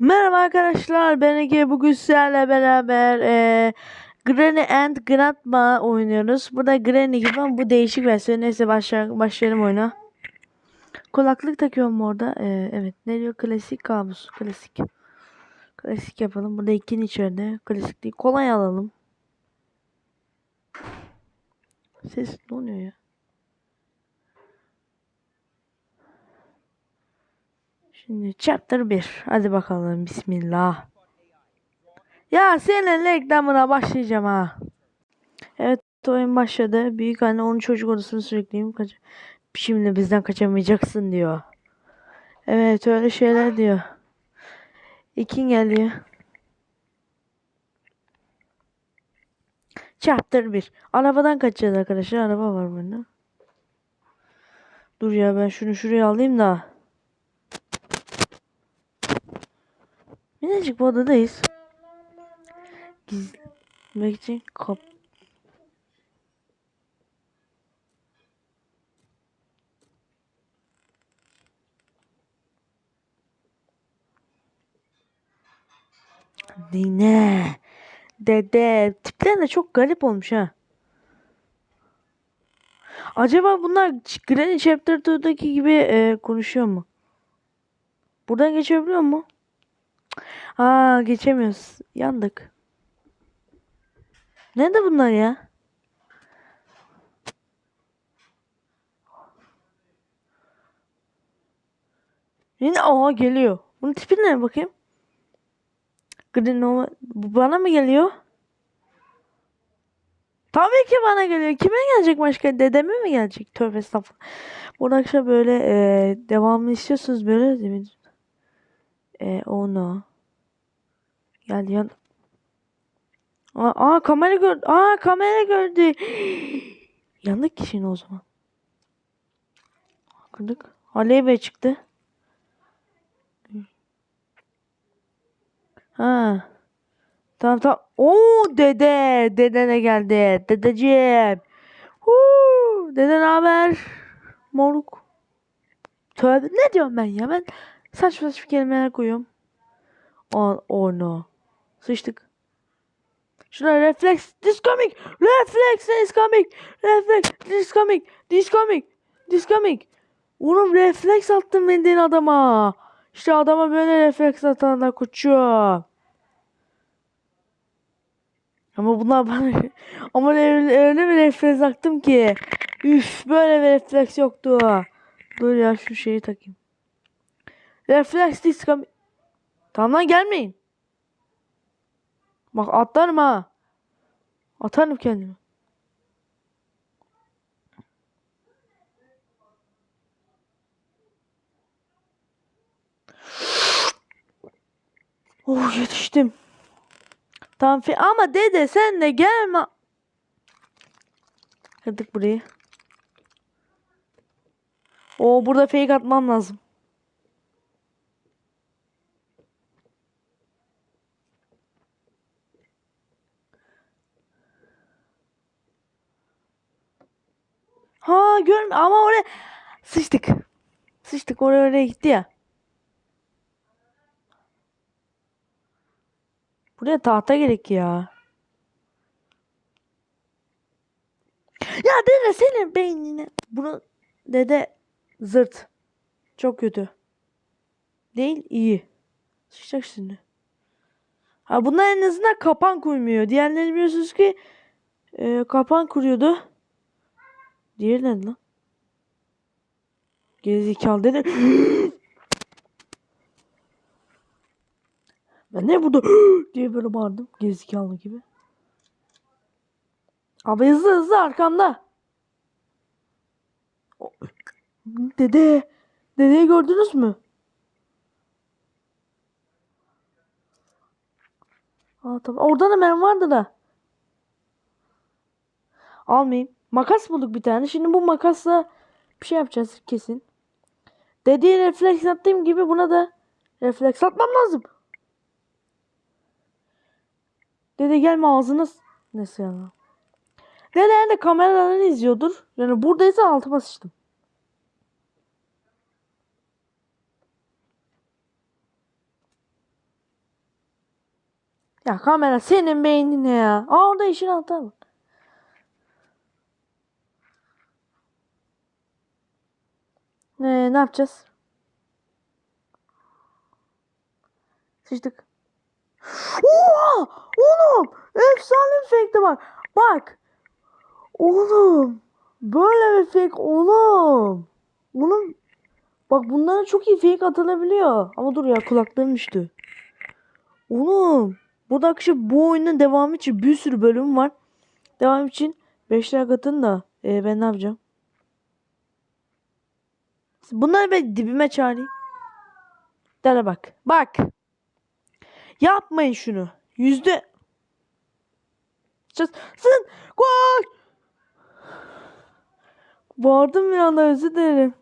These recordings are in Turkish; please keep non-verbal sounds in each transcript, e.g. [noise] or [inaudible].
Merhaba arkadaşlar ben Ege bugün sizlerle beraber eee Granny and Grandma oynuyoruz. Burada Granny gibi ama bu değişik versiyon. Neyse başla, başlayalım oyuna. Kulaklık takıyorum orada. Eee, evet ne diyor klasik kabus. Klasik. Klasik yapalım. Burada ikinin içeride. Klasik değil. Kolay alalım. Ses ne oluyor ya? Şimdi chapter 1. Hadi bakalım. Bismillah. Ya senin reklamına başlayacağım ha. Evet oyun başladı. Büyük anne onun çocuk odasını sürekleyeyim. Kaç Şimdi bizden kaçamayacaksın diyor. Evet öyle şeyler diyor. İkin geliyor. Chapter 1. Arabadan kaçacağız arkadaşlar. Araba var bende. Dur ya ben şunu şuraya alayım da. Minicik bir odadayız. Gizlemek için kap. Dine. Dede. Tipler de çok garip olmuş ha. Acaba bunlar Granny Chapter 2'daki gibi e, konuşuyor mu? Buradan geçebiliyor mu? Aa geçemiyoruz. Yandık. Nerede bunlar ya? Yine aa geliyor. Bunun tipi ne bakayım? Green. Bu bana mı geliyor? Tabii ki bana geliyor. Kime gelecek başka? Dedeme mi gelecek? Tövbe estağfurullah. Bu akşam böyle e, devamlı istiyorsunuz böyle değil mi? E, onu. Gel yan. Aa, aa kamera gördü. Aa kamera gördü. Yandık kişinin o zaman. Kırdık. Alev Bey çıktı. Ha. Tamam tamam. Oo dede. Dede ne geldi? Dedeciğim. Huu, dede ne haber? Moruk. Tövbe ne diyorum ben ya? Ben saçma saçma kelimeler koyuyorum. Oh, oh no. Sıçtık. Şurada reflex this coming. Reflex is coming. Reflex this coming. This coming. This coming. Oğlum reflex attım bildiğin adama. İşte adama böyle refleks atanlar koçum. Ama bunlar bana ama öyle, bir refleks attım ki. Üf böyle bir refleks yoktu. Dur ya şu şeyi takayım. Refleks this coming. Tamam lan gelmeyin. Bak atlarım ha. Atarım kendimi. Oh yetiştim. Tamam fi ama dede sen de gelme. Kırdık burayı. Oo burada fake atmam lazım. Görme ama oraya sıçtık. Sıçtık oraya oraya gitti ya. Buraya tahta gerek ya. Ya dede senin beynine. Bunu dede zırt. Çok kötü. Değil iyi. Sıçacak şimdi. Ha bunlar en azından kapan kurmuyor. Diğerleri biliyorsunuz ki e, kapan kuruyordu. Diğeri ne lan? Gerizekalı dedi. [gasps] Ben ne burada [gasps] diye böyle bağırdım. Gerizekalı gibi. Abi hızlı hızlı arkamda. [clears throat] Dede. Dedeyi gördünüz mü? Aa tamam. Orada da ben vardı da. Almayayım. Makas bulduk bir tane. Şimdi bu makasla bir şey yapacağız kesin. Dediği refleks attığım gibi buna da refleks atmam lazım. Dede gelme ağzına. s- Neyse ya. Dede yani kameradan izliyordur. Yani buradaysa altıma sıçtım. Ya kamera senin beynin ne ya? Aa orada işin anahtarı var. Ne, ne yapacağız? Sıçtık. Oha! Oğlum! Efsane bir fake bak. Bak. Oğlum. Böyle bir fake oğlum. Bunun bak bunlara çok iyi fake atılabiliyor. Ama dur ya kulaklığım düştü. Oğlum. Burada arkadaşlar bu oyunun devamı için bir sürü bölüm var. Devam için 5 like atın da e, ben ne yapacağım? Bunları ben dibime çağırayım. Dene bak. Bak. Yapmayın şunu. Yüzde. Sın. Koş. Bağırdım bir anda özür dilerim.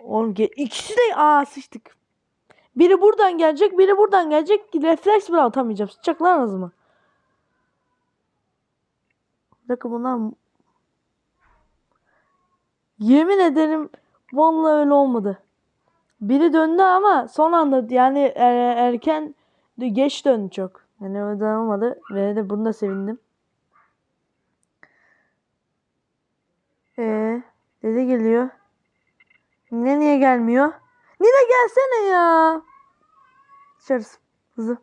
Oğlum ge- ikisi de aa sıçtık. Biri buradan gelecek, biri buradan gelecek. Refleks bile atamayacağım. Sıçacaklar ağzıma. Bir dakika bunlar... Yemin ederim vallahi öyle olmadı. Biri döndü ama son anda yani er- erken geç döndü çok. Yani öyle olmadı ve de bunu da sevindim. Ee, dede geliyor. Nine niye gelmiyor? Nine gelsene ya. Dışarısı. Hızlı.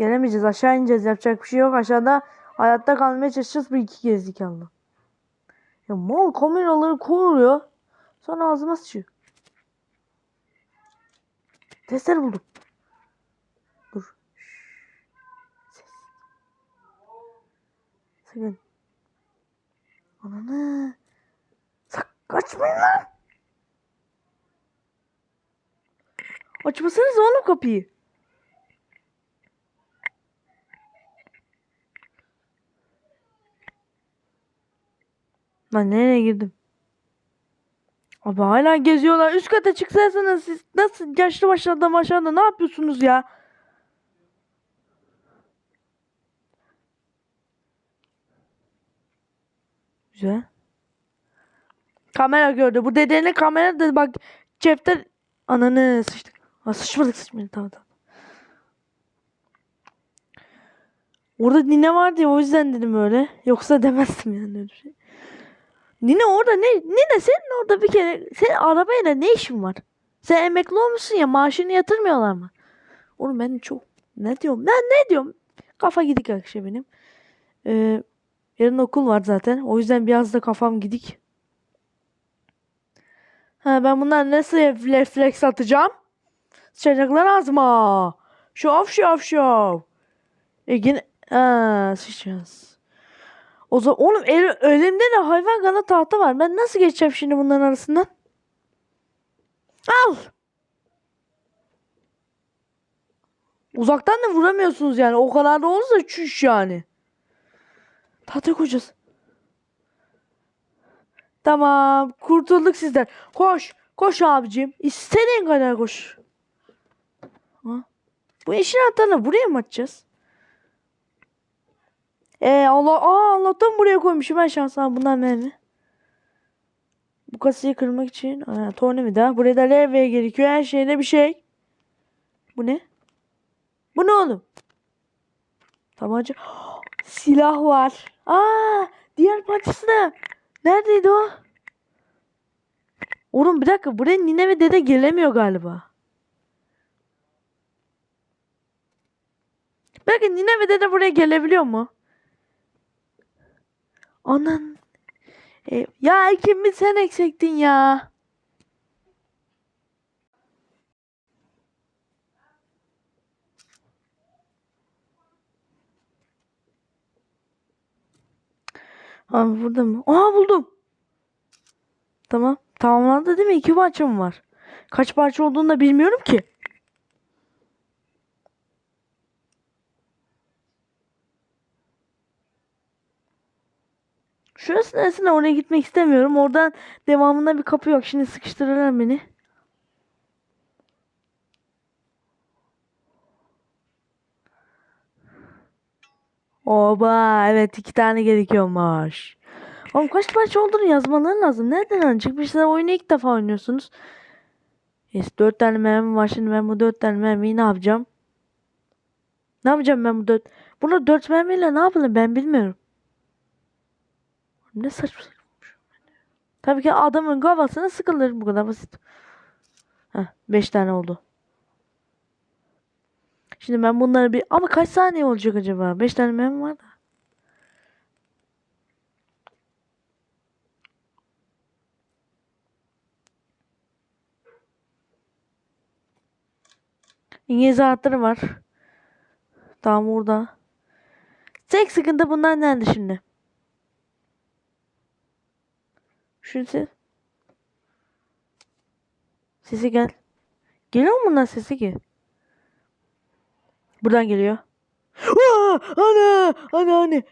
Gelemeyeceğiz. Aşağı ineceğiz. Yapacak bir şey yok. Aşağıda hayatta kalmaya çalışacağız. Bir iki gerizekalı. Ya mal kameraları koruyor. Sonra ağzıma sıçıyor. Testere buldum. Dur. Ses. Sakın. Ananı. Sak kaçmayın lan. Açmasanız oğlum kapıyı. Lan nereye girdim? Abi hala geziyorlar. Üst kata çıksaydınız siz nasıl yaşlı başlı adam aşağıda ne yapıyorsunuz ya? Güzel. Kamera gördü. Bu dedenin kamera da bak cepte ananı sıçtık. Ha, sıçmadık sıçmadık tamam tamam. Orada nine vardı ya o yüzden dedim öyle. Yoksa demezdim yani öyle bir şey. Nine orada ne? Nine senin orada bir kere senin arabayla ne işin var? Sen emekli olmuşsun ya maaşını yatırmıyorlar mı? Oğlum ben çok ne diyorum? Ben ne diyorum? Kafa gidik akşam benim. Ee, yarın okul var zaten. O yüzden biraz da kafam gidik. Ha ben bunlar nasıl refleks atacağım? Sıçacaklar ağzıma. Şov şov şov. E yine ha, sıçacağız. O zaman oğlum el, elimde de hayvan kanı tahta var. Ben nasıl geçeceğim şimdi bunların arasından? Al. Uzaktan da vuramıyorsunuz yani. O kadar da olursa çüş yani. Tahta koyacağız. Tamam. Kurtulduk sizden. Koş. Koş abicim. İstediğin kadar koş. Ha? Bu işin anahtarını buraya mı açacağız? Ee, Allah, aa Allah'tan buraya koymuşum ben şansına bundan mermi. Bu kasayı kırmak için aa, tornavida. Buraya da levye gerekiyor. Her şeyde bir şey. Bu ne? Bu ne oğlum? Tabanca. [gasps] Silah var. Aa, diğer parçası da. Neredeydi o? Oğlum bir dakika. Buraya nine ve dede gelemiyor galiba. Belki nine ve dede buraya gelebiliyor mu? Anan. E, ya ikimiz sen eksektin ya. Abi burada mı? Aa buldum. Tamam. Tamamlandı değil mi? İki parça mı var? Kaç parça olduğunu da bilmiyorum ki. Şurası neresine oraya gitmek istemiyorum. Oradan devamında bir kapı yok. Şimdi sıkıştırırlar beni. Oba evet iki tane gerekiyormuş. Oğlum kaç parça olduğunu yazmaları lazım. Nereden? Bir şeyler oyunu ilk defa oynuyorsunuz. Yes, 4 tane mermi var. Şimdi ben bu 4 tane mermiyi ne yapacağım? Ne yapacağım ben bu 4? Bunu 4 mermiyle ne yapalım ben bilmiyorum. Ne saçma saçma. Tabii ki adamın kafasına sıkılır bu kadar basit. Heh, 5 tane oldu. Şimdi ben bunları bir... Ama kaç saniye olacak acaba? 5 tane mermi var da. İngiliz anahtarı var. Tamam orada. Tek sıkıntı bunlar nerede şimdi? Şu ses. Sesi gel. Geliyor mu bundan sesi ki? Buradan geliyor. Aa, ana, ana, ana.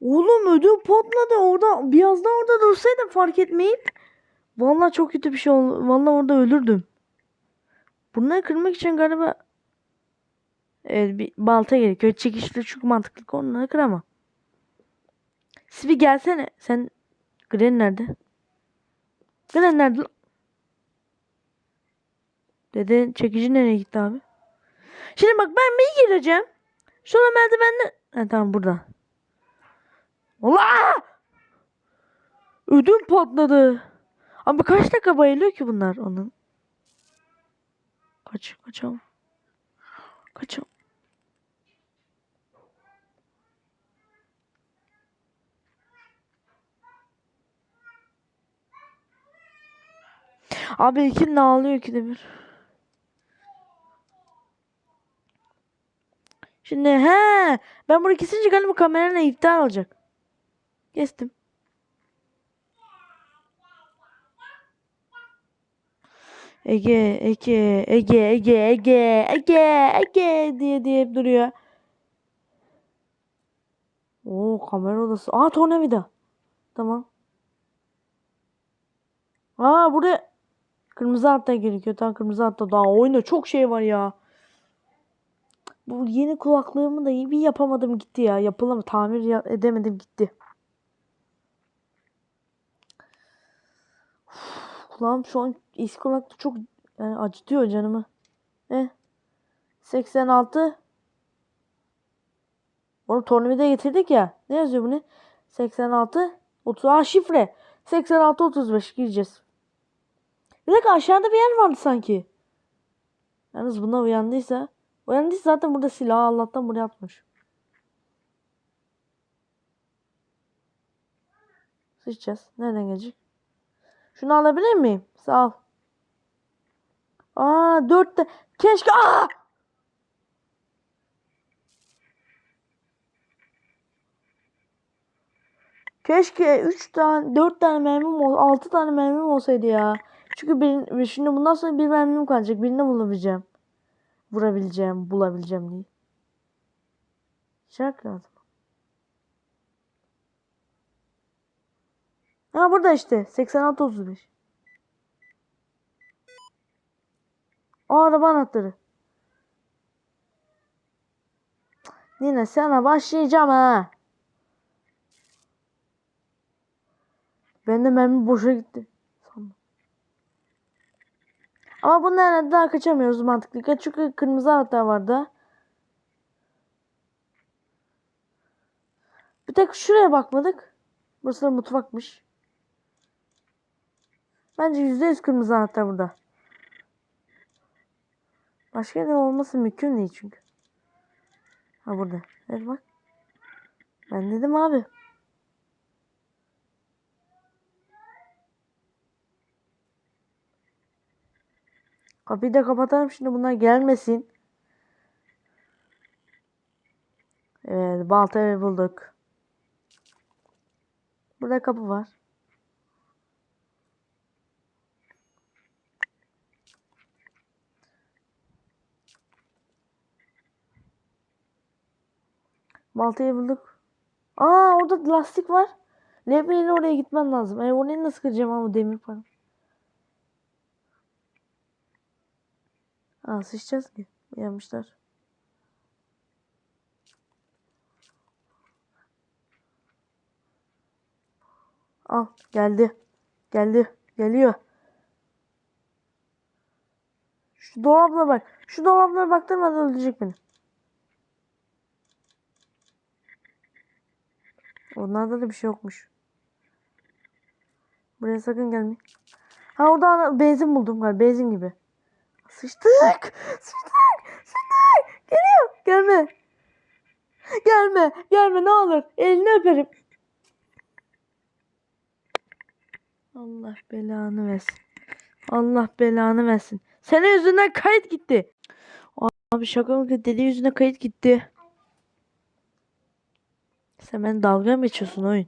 Oğlum ödüm patladı orada. Biraz daha orada dursaydım fark etmeyip. Vallahi çok kötü bir şey oldu. Vallahi orada ölürdüm. Bunları kırmak için galiba evet, bir balta gerekiyor. Çekişli çok mantıklı. Onları kıramam. Siz gelsene. Sen Gren nerede? Gren nerede? Dede çekici nereye gitti abi? Şimdi bak ben bir gireceğim. Sonra merdivenle... Ha, tamam burada. Allah! Ödüm patladı. Ama kaç dakika bayılıyor ki bunlar onun? Kaç, kaçalım. Kaçalım. Abi iki ağlıyor ki de bir. Şimdi he ben burayı kesince galiba kameranın iptal olacak. Kestim. Ege, Ege, Ege, Ege, Ege, Ege, Ege diye diye hep duruyor. Oo kamera odası. Aa tornavida. Tamam. Aa burada kırmızı hatta gerekiyor. Tamam kırmızı hatta daha oyunda çok şey var ya. Bu yeni kulaklığımı da iyi bir yapamadım gitti ya. Yapılamadı. Tamir edemedim gitti. Uf, kulağım şu an eski kulaklık çok yani acıtıyor canımı. Eh. 86 Oğlum tornavida getirdik ya. Ne yazıyor bu ne? 86 30 Aa şifre. 86 35 gireceğiz. Bir dakika aşağıda bir yer vardı sanki. Yalnız buna uyandıysa Uyandıysa zaten burada silah Allah'tan buraya atmış. Sıçacağız. Nereden gelecek? Şunu alabilir miyim? Sağ ol. Aa dört de. Keşke. Aa! Keşke 3 tane 4 tane mermim ol 6 tane mermim olsaydı ya. Çünkü bir, şimdi bundan sonra bir mermim kalacak. Birini bulabileceğim. Vurabileceğim, bulabileceğim diye. Şarkı lazım. Ha burada işte 86 35. O araba anahtarı. Nine sana başlayacağım ha. Ben de mermi boşa gitti. Ama herhalde daha kaçamıyoruz mantıklı. Çünkü kırmızı anahtar vardı. Bir tek şuraya bakmadık. Burası da mutfakmış. Bence %100 kırmızı anahtar burada. Başka yerden olması mümkün değil çünkü. Ha burada. Evet bak. Ben dedim abi. Kapıyı da kapatalım şimdi bunlar gelmesin. Evet baltayı bulduk. Burada kapı var. Baltayı bulduk. Aa orada lastik var. Levyeyle oraya gitmen lazım. E orayı nasıl kıracağım ama demir para. Aa sıçacağız ki. Uyanmışlar. Al geldi. Geldi. Geliyor. Şu dolaplara bak. Şu dolaplara baktırmadan öldürecek beni. Onlarda da bir şey yokmuş. Buraya sakın gelme. Ha orada benzin buldum galiba. Benzin gibi. Sıçtık. Sıçtık. Sıçtık. Geliyor. Gelme. Gelme. Gelme ne olur. Elini öperim. Allah belanı versin. Allah belanı versin. Senin yüzünden kayıt gitti. Abi şaka mı? Deli yüzüne kayıt gitti. Sen beni dalga mı geçiyorsun oyun?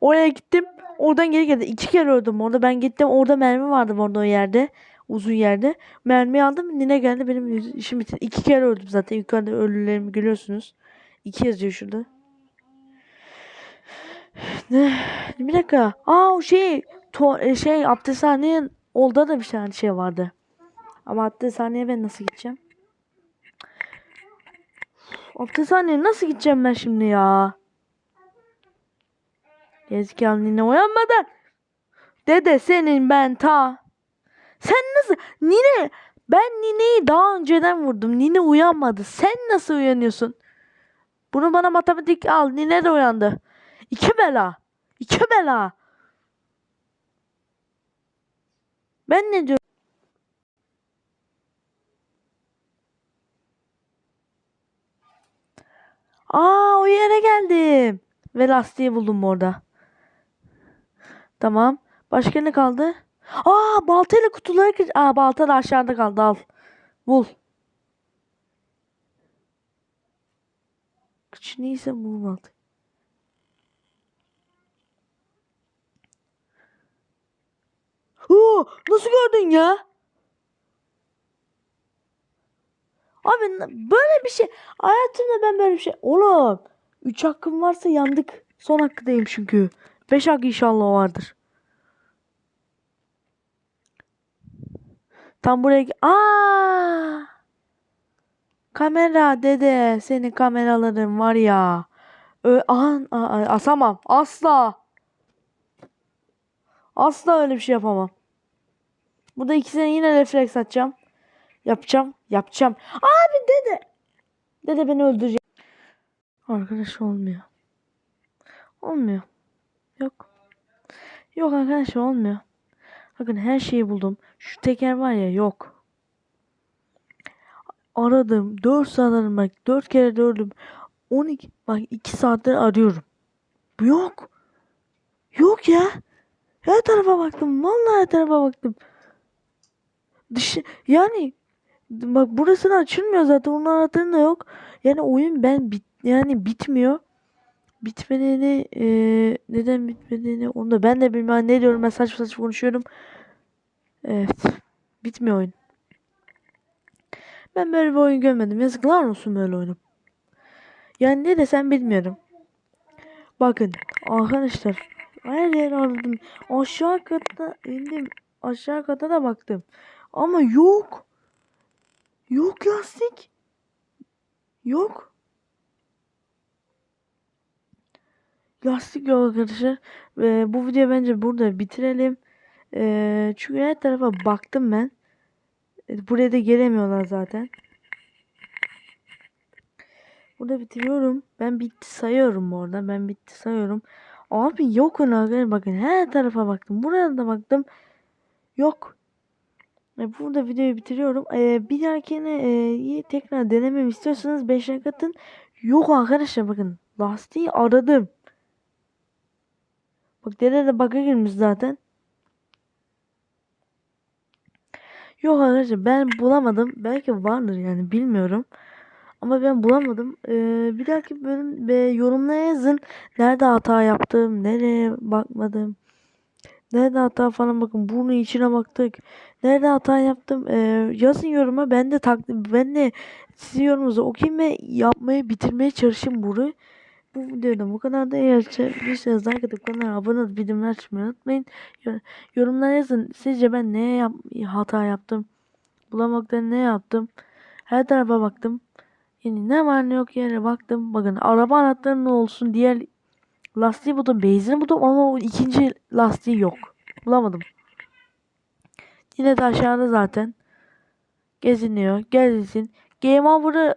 Oraya gittim. Oradan geri geldim. İki kere öldüm orada. Ben gittim. Orada mermi vardı orada o yerde. Uzun yerde. Mermi aldım. Nine geldi. Benim işim bitti. İki kere öldüm zaten. Yukarıda ölülerimi görüyorsunuz. İki yazıyor şurada. Ne? Bir dakika. Aa o şey. To e, şey abdesthanenin olda da bir tane şey vardı. Ama abdesthaneye ben nasıl gideceğim? Abdesthaneye nasıl gideceğim ben şimdi ya? Gezekalı nine uyanmadan. Dede senin ben ta. Sen nasıl? Nine. Ben nineyi daha önceden vurdum. Nine uyanmadı. Sen nasıl uyanıyorsun? Bunu bana matematik al. Nine de uyandı. İki bela. İki bela. Ben ne diyorum? Aa o yere geldim. Ve lastiği buldum orada. Tamam. Başka ne kaldı? Aa baltayla kutuları kır... Aa balta da aşağıda kaldı al. Bul. Kıç neyse bul baltayı. Oo, nasıl gördün ya? Abi böyle bir şey hayatımda ben böyle bir şey oğlum 3 hakkım varsa yandık. Son hakkıdayım çünkü. 5 hak inşallah vardır. Tam buraya Aa! Kamera dede senin kameraların var ya. Ö an asamam. Asla. Asla öyle bir şey yapamam. Burada ikisine yine refleks atacağım. Yapacağım. Yapacağım. Abi dede. Dede beni öldürecek. Arkadaş olmuyor. Olmuyor. Yok. Yok arkadaş olmuyor. Bakın her şeyi buldum. Şu teker var ya yok. Aradım. 4 saat aradım bak. 4 kere dördüm. 12 bak 2 saattir arıyorum. Bu yok. Yok ya. Her tarafa baktım. Vallahi her tarafa baktım. Dışı yani bak burası da açılmıyor zaten. Onun anahtarı da yok. Yani oyun ben bit yani bitmiyor. Bitmediğini eee, neden bitmediğini onu da ben de bilmem ne diyorum ben saçma saçma konuşuyorum. Evet. Bitmiyor oyun. Ben böyle bir oyun görmedim. Yazıklar olsun böyle oyunu. Yani ne desem bilmiyorum. Bakın arkadaşlar her yer aradım. Aşağı kata indim. Aşağı kata da baktım. Ama yok. Yok lastik. Yok. Lastik yok arkadaşlar. Ve bu videoyu bence burada bitirelim. Ee, çünkü her tarafa baktım ben. E, Buraya da gelemiyorlar zaten. Burada bitiriyorum. Ben bitti sayıyorum bu arada. Ben bitti sayıyorum. Abi yok arkadaşlar. Bakın her tarafa baktım. Buraya da baktım. Yok. E, burada videoyu bitiriyorum. E, bir dahakine e, tekrar denemem istiyorsanız 5 like atın. Yok arkadaşlar bakın. Lastiği aradım. Bak dede de bug'a girmiş zaten. Yok arkadaşlar ben bulamadım. Belki vardır yani bilmiyorum. Ama ben bulamadım. Ee, bir dahaki bölüm ve yorumlara yazın. Nerede hata yaptım, nereye bakmadım. Nerede hata falan bakın. Burnu içine baktık. Nerede hata yaptım. Ee, yazın yoruma. Ben de takdim, ben de sizin yorumunuzu okuyayım ve yapmayı bitirmeye çalışayım bunu. Bu videoda bu kadar da sevdiyseniz like atıp kanala abone olup bildirimleri açmayı unutmayın. Yor- Yorumlara yazın. Sizce ben ne yap hata yaptım? Bulamakta ne yaptım? Her tarafa baktım. Yani ne var ne yok yere baktım. Bakın araba anahtarı ne olsun diğer Lastiği buldum. Benzini buldum ama o ikinci lastiği yok. Bulamadım. Yine de aşağıda zaten. Geziniyor. Gezilsin. Game Over'ı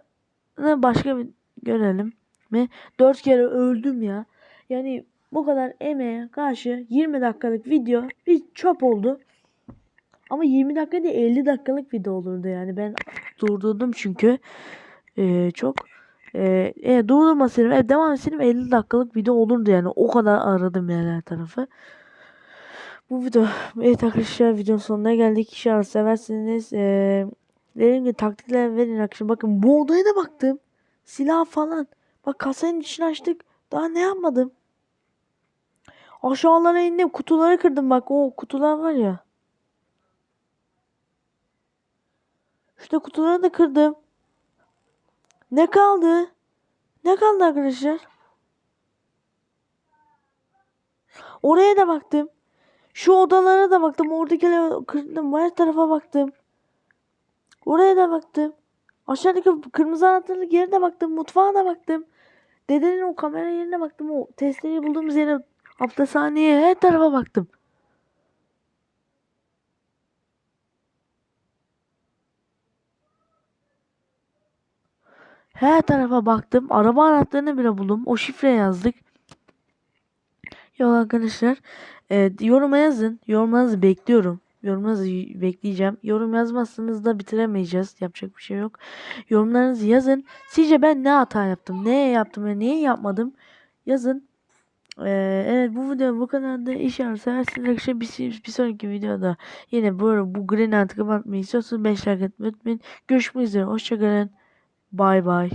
başka bir görelim mi? Dört kere öldüm ya. Yani bu kadar emeğe karşı 20 dakikalık video bir çöp oldu. Ama 20 dakika değil 50 dakikalık video olurdu yani. Ben durdurdum çünkü. Ee, çok. Ee, e, durdurmasaydım, e, devam etseydim 50 dakikalık video olurdu yani. O kadar aradım yani her tarafı. Bu video. Evet arkadaşlar videonun sonuna geldik. İnşallah seversiniz. Ee, dediğim gibi taktikler verin arkadaşlar. Bakın bu odaya da baktım. Silah falan. Bak kasanın içini açtık. Daha ne yapmadım. Aşağılara indim. Kutuları kırdım bak. O kutular var ya. İşte kutuları da kırdım. Ne kaldı? Ne kaldı arkadaşlar? Oraya da baktım. Şu odalara da baktım. Oradakileri kırdım. Her tarafa baktım. Oraya da baktım. Aşağıdaki kırmızı anahtarlık yere de baktım. Mutfağa da baktım. Dedenin o kamera yerine baktım. O testereyi bulduğumuz yere haftasaneye her tarafa baktım. Her tarafa baktım. Araba anahtarını bile buldum. O şifre yazdık. Yok arkadaşlar. E, yoruma yazın. Yorumlarınızı bekliyorum. Yorumlarınızı bekleyeceğim. Yorum yazmazsanız da bitiremeyeceğiz. Yapacak bir şey yok. Yorumlarınızı yazın. Sizce ben ne hata yaptım? Ne yaptım ve neyi yapmadım? Yazın. Ee, evet bu video bu kadar da inşallah seversiniz arkadaşlar bir, bir sonraki videoda yine bu, bu green artı kapatmayı istiyorsanız 5 like etmeyi unutmayın. Görüşmek üzere hoşçakalın. Bay bay.